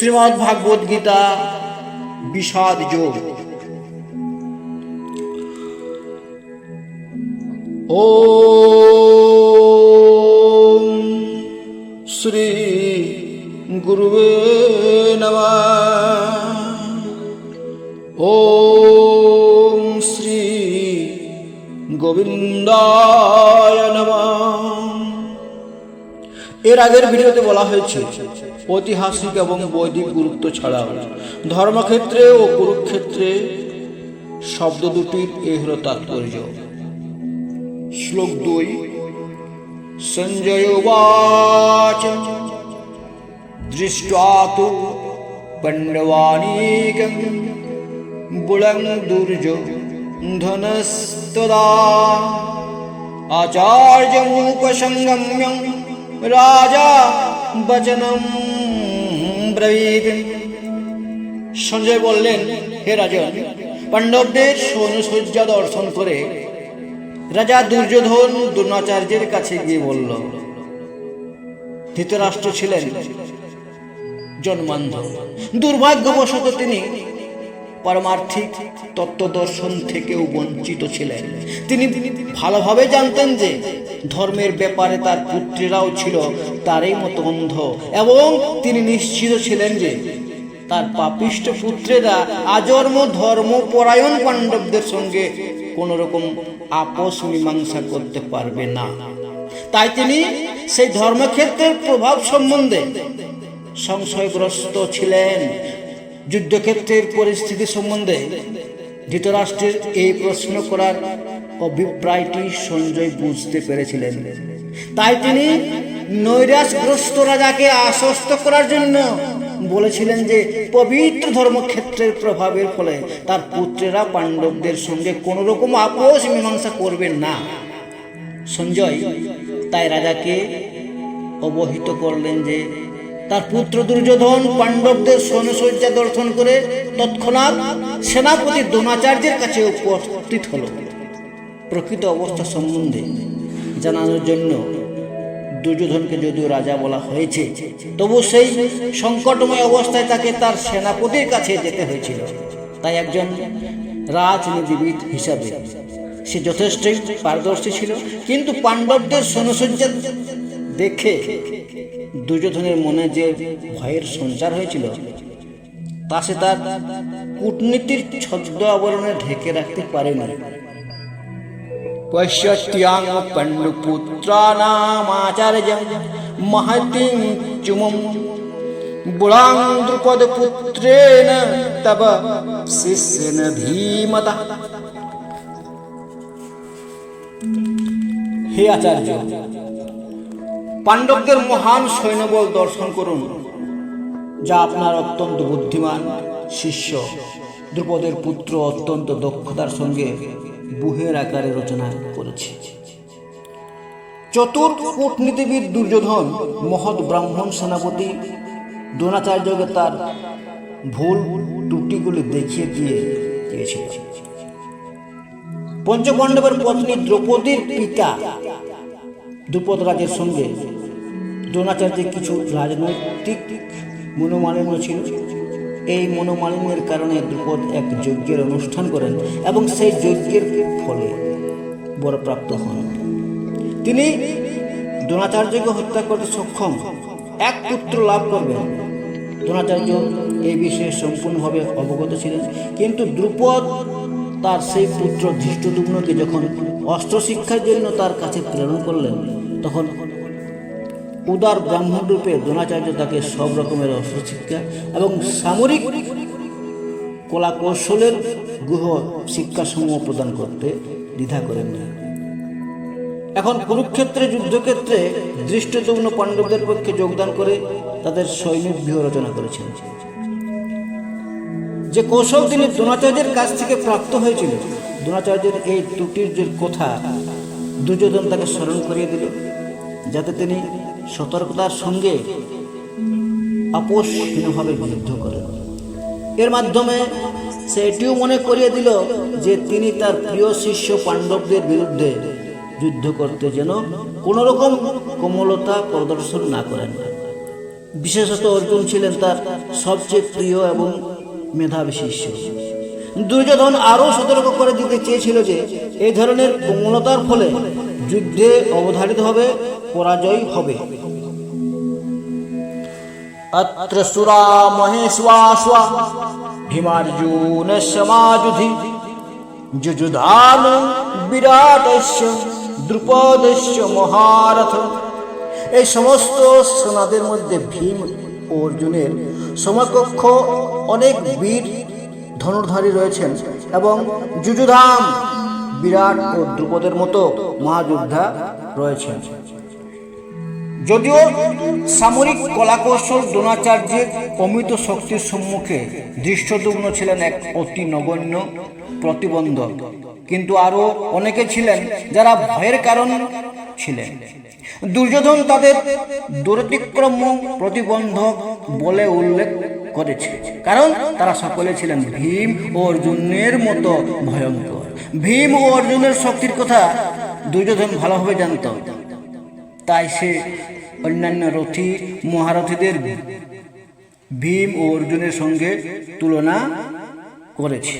শ্রীমদ্ ভাগবত গীতা, বিষাদ যোগ। ও শ্রী গুরুবে নমঃ। ওম শ্রী গোবিন্দায় নমঃ। এর আগের ভিডিওতে বলা হয়েছে ঐতিহাসিক এবং বৈদিক গুরুত্ব ছাড়াও ধর্মক্ষেত্রে ও কুরুক্ষেত্রে শব্দ দুটির এই হল তাৎপর্য। শ্লোক দুই, সঞ্জয় উবাচ দৃষ্টা তু পণ্ডবানীকম বুলং দুর্য ধনস্তদা আচার্যমুপসঙ্গম্য রাজা বচনম ব্রবীত। সঞ্জয় বললেন, হে রাজন, পাণ্ডবদের সৈন্যসজ্জা দর্শন করে রাজা দুর্যোধন দ্রোণাচার্যের কাছে গিয়ে বলল, ধৃতরাষ্ট্র ছিলেন জন্মান্ধ। দুর্ভাগ্যবশত তিনি পারমার্থিক তত্ত্ব দর্শন থেকেও বঞ্চিত ছিলেন। তিনি ভালোভাবে জানতেন যে ধর্মের ব্যাপারে তার পুত্রেরাও ছিল তারই মতো অন্ধ এবং তিনি নিশ্চিত ছিলেন যে তার পাপিষ্ট পুত্রেরা আজন্ম ধর্মপরায়ণ পাণ্ডবদের সঙ্গে কোনো রকম আপোষ মীমাংসা করতে পারবে না। তাই তিনি সেই ধর্মক্ষেত্রের প্রভাব সম্বন্ধে সংশয়গ্রস্ত ছিলেন। যুদ্ধক্ষেত্রের পরিস্থিতি সম্বন্ধে ধৃতরাষ্ট্রের এই প্রশ্ন করার অভিপ্রায়টি সঞ্জয় বুঝতে পেরেছিলেন। তাই তিনি নৈরাশগ্রস্ত রাজাকে আশ্বস্ত করার জন্য বলেছিলেন যে, পবিত্র ধর্মক্ষেত্রের প্রভাবের ফলে তার পুত্রেরা পাণ্ডবদের সঙ্গে কোনো রকম আপোষ মীমাংসা করবেন না। সঞ্জয় তাই রাজাকে অবহিত করলেন যে তার পুত্র দুর্যোধন পাণ্ডবদের সৈন্যসজ্জা দর্শন করে তৎক্ষণাৎ সেনাপতি দ্রোণাচার্যের কাছে উপস্থিত হল। প্রকৃত অবস্থা সম্বন্ধে জানানোর জন্য দুর্যোধনকে যদিও রাজা বলা হয়েছে, তবু সেই সংকটময় অবস্থায় তাকে তার সেনাপতির কাছে যেতে হয়েছিল। তাই একজন রাজনীতিবিদ হিসাবে সে যথেষ্টই পারদর্শী ছিল, কিন্তু পাণ্ডবদের সৈন্যসজ্জা দেখে দুর্যোধনের মনে যে ভয়ের সঞ্চার হয়েছিল, তা সে তার কূটনীতির ছদ্ম আবরণে ঢেকে রাখতে পারেনি। পশ্যত্যাং পণ্ডুপুত্রানামাচার্যম মহতিং চুমম বুড়াং দ্রুপদ পুত্রেণ তব শিষ্যেন ধীমতা। হে আচার্য পাণ্ডবদের মহান সৈন্যবল দর্শন করুন, যা আপনার অত্যন্ত বুদ্ধিমান শিষ্য দ্রুপদের পুত্র অত্যন্ত দক্ষতার সঙ্গে বুহের আকারে রচনা করেছে। চতুর কূটনীতিবিদ দুর্যোধন মহৎ ব্রাহ্মণ সেনাপতি দ্রোণাচার্যকে তার ভুল ত্রুটিগুলি দেখিয়ে দিয়ে দিয়েছিল পঞ্চপাণ্ডবের পত্নী দ্রৌপদীর পিতা দ্রুপদ রাজের সঙ্গে। দ্রোণাচার্যের কিছু রাজনৈতিক মনোমালিন্য ছিল। এই মনোমালিন্যের কারণে দ্রুপদ এক যজ্ঞের অনুষ্ঠান করেন এবং সেই যজ্ঞের ফলে বরপ্রাপ্ত হন। তিনি দ্রোণাচার্যকে হত্যা করতে সক্ষম। এক পুত্র লাভ করবেন। দ্রোণাচার্য এই বিষয়ে সম্পূর্ণভাবে অবগত ছিলেন। কিন্তু দ্রুপদ তার সেই পুত্র ধৃষ্টদুগ্নকে যখন অস্ত্র শিক্ষার জন্য তার কাছে প্রেরণ করলেন। তখন উদার ব্রাহ্মণ রূপে দ্রোণাচার্য তাকে সব রকমের অস্ত্র শিক্ষা এবং সামরিক কলা কৌশলের গুহ শিক্ষাসমূহ প্রদান করতে দ্বিধা করেন না। এখন কুরুক্ষেত্রে, যুদ্ধক্ষেত্রে দৃষ্টদুগ্ন পাণ্ডবদের পক্ষে যোগদান করে তাদের সৈনিক ব্যূহ রচনা করেছেন। যে কৌশল তিনি দ্রোণাচার্যের কাছ থেকে প্রাপ্ত হয়েছিল দ্রোণাচার্যের এই ত্রুটির যে কথা দুর্যোধন তাকে স্মরণ করিয়ে দিল, যাতে তিনি সতর্কতার সঙ্গে আপোষহীনভাবে যুদ্ধ করেন। এর মাধ্যমে সে এটিও মনে করিয়ে দিল যে তিনি তার প্রিয় শিষ্য পাণ্ডবদের বিরুদ্ধে যুদ্ধ করতে যেন কোনো রকম কোমলতা প্রদর্শন না করেন। বিশেষত অর্জুন ছিলেন তার সবচেয়ে প্রিয় এবং মেধাবী শিষ্য। দুর্যোধন আরও সতর্ক করে দিতে চেয়েছিল যে এই ধরনের কোমলতার ফলে যুদ্ধে অবধারিত হবে, পরাজয় হবে। অত্র সুরা মহেশ্বাসা ভীমার্জুন সমাজুধি যুযুধান বিরাটস্য দ্রুপদস্য মহারথ। এই সমস্ত সেনাদের মধ্যে ভীম অর্জুনের সমকক্ষ অনেক বীর ধনুর্ধারী রয়েছেন এবং যুযুধাম বিরাট ও দ্রুপদের মতো মহাযোদ্ধা রয়েছেন। যদিও সামরিক কলাকৌশল দ্রোণাচার্যের অমিত শক্তির সম্মুখে দৃশ্যদুগ্ন ছিলেন এক অতি নগণ্য প্রতিবন্ধক, কিন্তু আরও অনেকে ছিলেন যারা ভয়ের কারণ ছিলেন। দুর্যোধন তাদের দুরতিক্রম প্রতিবন্ধক বলে উল্লেখ করেছে। কারণ তারা সকলে ছিলেন ভীম অর্জুনের মতো ভয়ঙ্কর। ভীম ও অর্জুনের শক্তির কথা দুর্যোধন ভালোভাবে জানত। তাই সে অন্যান্য রথী, মহারথীদের ভীম ও অর্জুনের সঙ্গে তুলনা করেছে।